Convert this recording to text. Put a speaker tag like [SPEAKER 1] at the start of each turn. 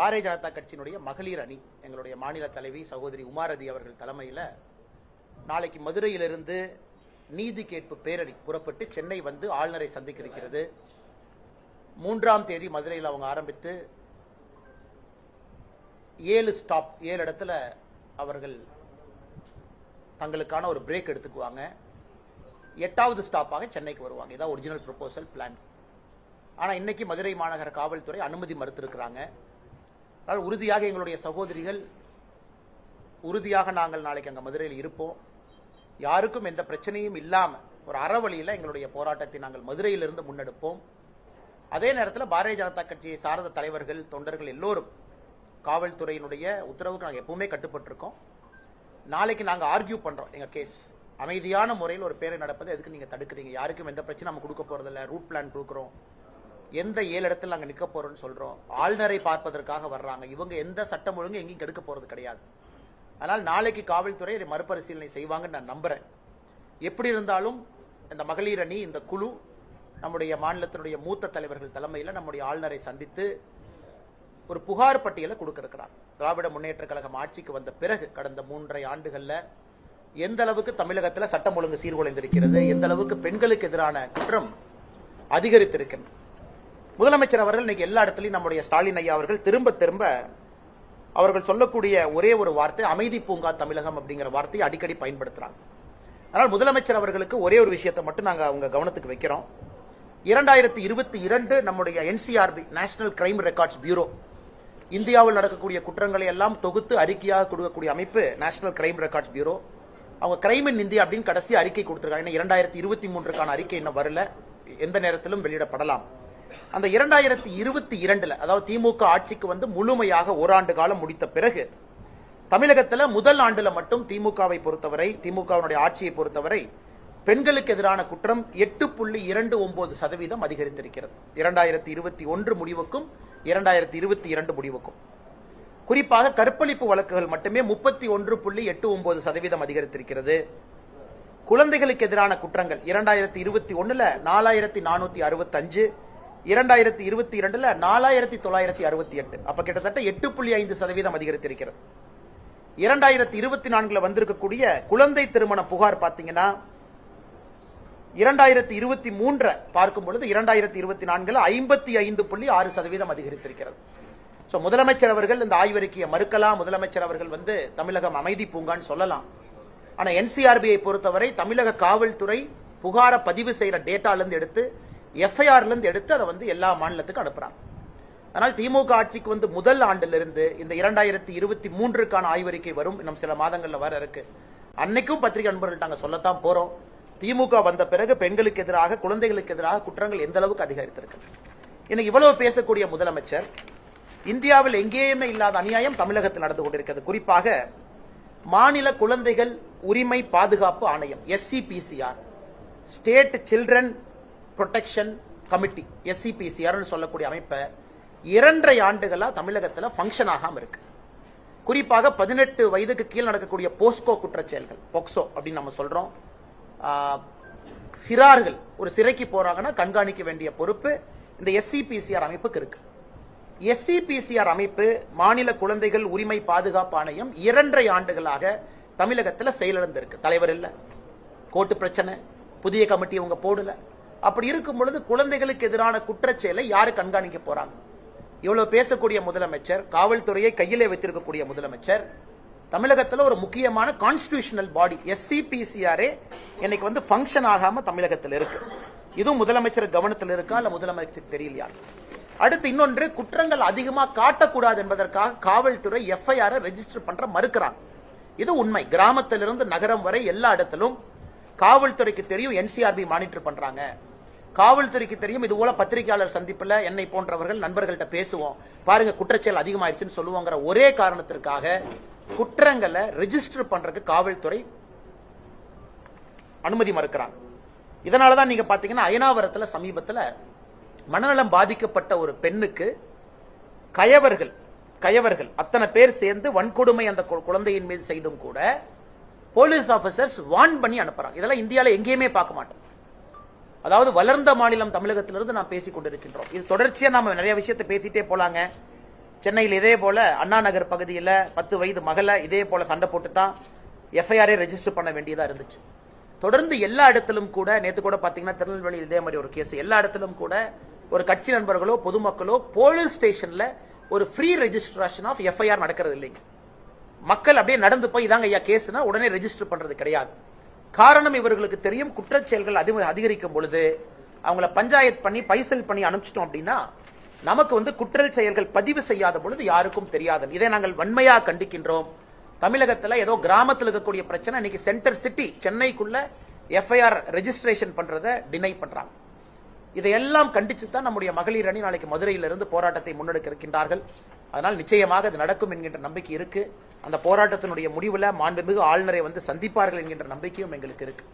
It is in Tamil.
[SPEAKER 1] பாரதிய ஜனதா கட்சியினுடைய மகளிர் அணி எங்களுடைய மாநில தலைவி சகோதரி உமாரதி அவர்கள் தலைமையில் நாளைக்கு மதுரையிலிருந்து நீதி கேட்பு பேரணி புறப்பட்டு சென்னை வந்து ஆளுநரை சந்திக்க இருக்கிறது மூன்றாம் தேதி மதுரையில் அவங்க ஆரம்பித்து ஏழு ஸ்டாப் ஏழு இடத்துல அவர்கள் தங்களுக்கான ஒரு பிரேக் எடுத்துக்குவாங்க. எட்டாவது ஸ்டாப்பாக சென்னைக்கு வருவாங்க. இதான் ஒரிஜினல் ப்ரொபோசல் பிளான் ஆனால் இன்னைக்கு மதுரை மாநகர காவல்துறை அனுமதி மறுத்திருக்கிறாங்க. அதனால் உறுதியாக எங்களுடைய சகோதரிகள் உறுதியாக நாங்கள் நாளைக்கு அங்கே மதுரையில் இருப்போம். யாருக்கும் எந்த பிரச்சனையும் இல்லாமல் ஒரு அறவழியில் எங்களுடைய போராட்டத்தை நாங்கள் மதுரையிலிருந்து முன்னெடுப்போம். அதே நேரத்தில் பாரதிய ஜனதா கட்சியை சார்ந்த தலைவர்கள் தொண்டர்கள் எல்லோரும் காவல்துறையினுடைய உத்தரவுக்கு நாங்கள் எப்பவுமே கட்டுப்பட்டிருக்கோம். நாளைக்கு நாங்கள் ஆர்கியூ பண்ணுறோம் எங்கள் கேஸ் அமைதியான முறையில் ஒரு பேரை நடப்பது எதுக்கு நீங்கள் தடுக்கிறீங்க? யாருக்கும் எந்த பிரச்சனை நம்ம கொடுக்க போகிறதில்ல ரூட் பிளான் கொடுக்குறோம். எந்த ஏழு இடத்துல நாங்கள் நிற்க போறோம்னு சொல்கிறோம் ஆளுநரை பார்ப்பதற்காக வர்றாங்க. இவங்க எந்த சட்டம் ஒழுங்கு எங்கேயும் கெடுக்க போகிறது கிடையாது. அதனால் நாளைக்கு காவல்துறை இதை மறுபரிசீலனை செய்வாங்கன்னு நான் நம்புகிறேன் எப்படி இருந்தாலும் இந்த மகளிர் அணி இந்த குழு நம்முடைய மாநிலத்தினுடைய மூத்த தலைவர்கள் தலைமையில் நம்முடைய ஆளுநரை சந்தித்து ஒரு புகார் பட்டியலை கொடுக்க திராவிட முன்னேற்ற கழகம் ஆட்சிக்கு வந்த பிறகு கடந்த மூன்றரை ஆண்டுகளில் எந்த அளவுக்கு தமிழகத்தில் சட்டம் ஒழுங்கு சீர்குலைந்திருக்கிறது எந்த அளவுக்கு பெண்களுக்கு எதிரான குற்றம் அதிகரித்திருக்கிறது முதலமைச்சர் அவர்கள் இன்னைக்கு எல்லா இடத்துலையும் நம்முடைய ஸ்டாலின் ஐயா அவர்கள் திரும்ப திரும்ப அவர்கள் சொல்லக்கூடிய ஒரே ஒரு வார்த்தை அமைதி பூங்கா தமிழகம் அப்படிங்கிற வார்த்தையை அடிக்கடி பயன்படுத்துறாங்க. அதனால் முதலமைச்சர் அவர்களுக்கு ஒரே ஒரு விஷயத்தை மட்டும் நாங்கள் அவங்க கவனத்துக்கு வைக்கிறோம். இரண்டாயிரத்தி இருபத்தி இரண்டு நம்முடைய NCRB national crime records bureau இந்தியாவில் நடக்கக்கூடிய குற்றங்களை எல்லாம் தொகுத்து அறிக்கையாக கொடுக்கக்கூடிய அமைப்பு நேஷனல் கிரைம் ரெக்கார்ட்ஸ் பியூரோ அவங்க கிரைம் இன் இந்தியா அப்படின்னு கடைசி அறிக்கை கொடுத்துருக்காங்க. ஏன்னா இரண்டாயிரத்தி இருபத்தி மூன்றுக்கான அறிக்கை இன்னும் வரல. எந்த நேரத்திலும் வெளியிடப்படலாம். அந்த இரண்டாயிரத்தி இருபத்தி இரண்டுல அதாவது திமுக ஆட்சிக்கு வந்து முழுமையாக ஓராண்டு காலம் முடித்த பிறகு தமிழகத்தில் முதல் ஆண்டுல மட்டும் திமுகவை பொறுத்தவரை திமுகவினுடைய ஆட்சியை பொறுத்தவரை பெண்களுக்கு எதிரான குற்றம் எட்டு புள்ளி இரண்டு ஒன்பது சதவீதம் அதிகரித்திருக்கிறது. இரண்டாயிரத்தி இருபத்தி ஒன்று முடிவுக்கும் இரண்டாயிரத்தி இருபத்தி இரண்டு முடிவுக்கும். குறிப்பாக கற்பழிப்பு வழக்குகள் மட்டுமே முப்பத்தி ஒன்று புள்ளி எட்டு ஒன்பது சதவீதம் அதிகரித்திருக்கிறது. குழந்தைகளுக்கு எதிரான குற்றங்கள் இரண்டாயிரத்தி இருபத்தி ஒன்னுல நாலாயிரத்தி நானூத்தி அறுபத்தஞ்சு இரண்டாயிரத்தி இருபத்தி இரண்டுல நாலாயிரத்தி தொள்ளாயிரத்தி அறுபத்தி எட்டு. அப்ப கிட்டத்தட்ட எட்டு புள்ளி ஐந்து சதவீதம் அதிகரித்திருக்கிறது. இரண்டாயிரத்தி இருபத்தி நான்குல வந்திருக்கக்கூடிய குழந்தை திருமண புகார் பாத்தீங்கன்னா இரண்டாயிரத்தி இருபத்தி மூன்ற பார்க்கும் பொழுது இரண்டாயிரத்தி இருபத்தி நான்குல ஐம்பத்தி ஐந்து புள்ளி ஆறு சதவீதம் அதிகரித்திருக்கிறது. சோ முதலமைச்சர் அவர்கள் இந்த ஆய்வறிக்கையை மறுக்கலாம். முதலமைச்சர் அவர்கள் வந்து தமிழகம் அமைதி பூங்கான்னு சொல்லலாம். ஆனா என்சிஆர்பியை பொறுத்தவரை தமிழக காவல்துறை புகாரை பதிவு செய்யற டேட்டாலேருந்து எடுத்து எஃப்ஐஆர்லேருந்து எடுத்து அதை வந்து எல்லா மாநிலத்துக்கும் அனுப்புகிறாங்க அதனால் திமுக ஆட்சிக்கு வந்து முதல் ஆண்டிலிருந்து இந்த இரண்டாயிரத்தி இருபத்தி மூன்றுக்கான ஆய்வறிக்கை வரும். இன்னும் சில மாதங்களில் வர இருக்கு. அன்னைக்கும் பத்திரிகை நண்பர்கள் நாங்கள் சொல்லத்தான் போகிறோம் திமுக வந்த பிறகு பெண்களுக்கு எதிராக குழந்தைகளுக்கு எதிராக குற்றங்கள் எந்த அளவுக்கு அதிகரித்திருக்கு. இன்னைக்கு இவ்வளவு பேசக்கூடிய முதலமைச்சர் இந்தியாவில் எங்கேயுமே இல்லாத அநியாயம் தமிழகத்தில் நடந்து கொண்டிருக்கிறது. குறிப்பாக மாநில குழந்தைகள் உரிமை பாதுகாப்பு ஆணையம் SCPCR state children protection committee எஸ்சிபிசிஆர்னு சொல்லக்கூடிய அமைப்பை இரண்டரை ஆண்டுகளாக தமிழகத்தில் ஃபங்க்ஷன் ஆகாம இருக்கு. குறிப்பாக பதினெட்டு வயதுக்கு கீழ் நடக்கக்கூடிய போஸ்கோ குற்றச்செயல்கள் போக்சோ அப்படின்னு நம்ம சொல்றோம். சிறார்கள் ஒரு சிறைக்கு போறாங்கன்னா கண்காணிக்க வேண்டிய பொறுப்பு இந்த எஸ்சிபிசிஆர் அமைப்புக்கு இருக்கு. எஸ்சிபிசிஆர் அமைப்பு மாநில குழந்தைகள் உரிமை பாதுகாப்பு ஆணையம் இரண்டரை ஆண்டுகளாக தமிழகத்தில் செயலிழந்திருக்கு. தலைவர் இல்லை. கோர்ட்டு பிரச்சனை. புதிய கமிட்டி அவங்க போடல. அப்படி இருக்கும் பொழுது குழந்தைகளுக்கு எதிரான குற்றச்செயலை யாரு கண்காணிக்க போறாங்க? இவ்வளவு பேசக்கூடிய முதலமைச்சர் காவல்துறையை கையிலே வைத்திருக்கக்கூடிய முதலமைச்சர் தமிழகத்தில் ஒரு முக்கியமான கான்ஸ்டிடியூஷனல் பாடி எஸ்சிபிசிஆரே இன்னைக்கு வந்து ஃபங்க்ஷன் ஆகாம தமிழகத்தில் இருக்கு. இதுவும் முதலமைச்சர் கவனத்தில் இருக்கா இல்ல முதலமைச்சருக்கு தெரியலையா? அடுத்து இன்னொன்று குற்றங்கள் அதிகமா காட்டக்கூடாது என்பதற்காக காவல்துறை எஃப்ஐஆர் ரெஜிஸ்டர் பண்ற மறுக்கிறாங்க. இது உண்மை. கிராமத்திலிருந்து நகரம் வரை எல்லா இடத்திலும் காவல்துறைக்கு தெரியும் என்சிஆர்பி மானிட்டர் பண்றாங்க. காவல்துறைக்கு தெரியும் இது போல பத்திரிகையாளர் சந்திப்புல என்னை போன்றவர்கள் நண்பர்கள்ட்ட பேசுவோம். பாருங்க குற்றச்செயல் அதிகமாயிருச்சுன்னு சொல்லுவோங்கிற ஒரே காரணத்திற்காக குற்றங்களை ரெஜிஸ்டர் பண்றதுக்கு காவல்துறை அனுமதி மறுக்கிறாங்க. இதனாலதான் நீங்க பாத்தீங்கன்னா அயனாவரத்துல சமீபத்துல மனநலம் பாதிக்கப்பட்ட ஒரு பெண்ணுக்கு கயவர்கள் கயவர்கள் அத்தனை பேர் சேர்ந்து வன்கொடுமை அந்த குழந்தையின் மீது செய்தும் கூட போலீஸ் ஆபீசர்ஸ் வான் பண்ணி அனுப்புறாங்க. இதெல்லாம் இந்தியால எங்கேயுமே பார்க்க மாட்டோம். அதாவது வளர்ந்த மாநிலம் தமிழகத்திலிருந்து நாம் பேசிக் கொண்டிருக்கின்றோம். இது தொடர்ச்சியா நாம நிறைய விஷயத்தை பேசிட்டே போலாங்க. சென்னையில் இதே போல அண்ணா நகர் பகுதியில் பத்து வயது மகளை இதே போல சண்டை போட்டு தான் எஃப்ஐஆரே ரெஜிஸ்டர் பண்ண வேண்டியதா இருந்துச்சு. தொடர்ந்து எல்லா இடத்திலும் கூட நேற்று கூட பாத்தீங்கன்னா திருநெல்வேலியில் இதே மாதிரி ஒரு கேஸ் எல்லா இடத்திலும் கூட ஒரு கட்சி நண்பர்களோ பொதுமக்களோ போலீஸ் ஸ்டேஷன்ல ஒரு ஃப்ரீ ரெஜிஸ்ட்ரேஷன் ஆஃப் எஃப்ஐஆர் நடக்கிறது இல்லைங்க. மக்கள் அப்படியே நடந்து போய் இதாங்க ஐயா கேஸ்னா உடனே ரெஜிஸ்டர் பண்றது கிடையாது. காரணம் இவர்களுக்கு தெரியும் குற்றச்செயல்கள் அதிக அதிகரிக்கும் பொழுது அவங்கள பஞ்சாயத் பண்ணி பைசல் பண்ணி அனுப்பிச்சிட்டோம் அப்படின்னா நமக்கு வந்து குற்றல் செயல்கள் பதிவு செய்யாத பொழுது யாருக்கும் தெரியாது. இதை நாங்கள் வன்மையா கண்டிக்கின்றோம். தமிழகத்துல ஏதோ கிராமத்தில் இருக்கக்கூடிய பிரச்சனை இன்னைக்கு சென்டர் சிட்டி சென்னைக்குள்ள எஃப்ஐஆர் ரெஜிஸ்ட்ரேஷன் பண்றதை டினை பண்றாங்க. இதையெல்லாம் கண்டிச்சு தான் நம்முடைய மகளிர் அணி நாளைக்கு மதுரையிலிருந்து போராட்டத்தை முன்னெடுக்க இருக்கின்றார்கள். அதனால் நிச்சயமாக அது நடக்கும் என்கின்ற நம்பிக்கை இருக்கு. அந்த போராட்டத்தினுடைய முடிவில் மாண்புமிகு ஆளுநரை வந்து சந்திப்பார்கள் என்கின்ற நம்பிக்கையும் எங்களுக்கு இருக்கு.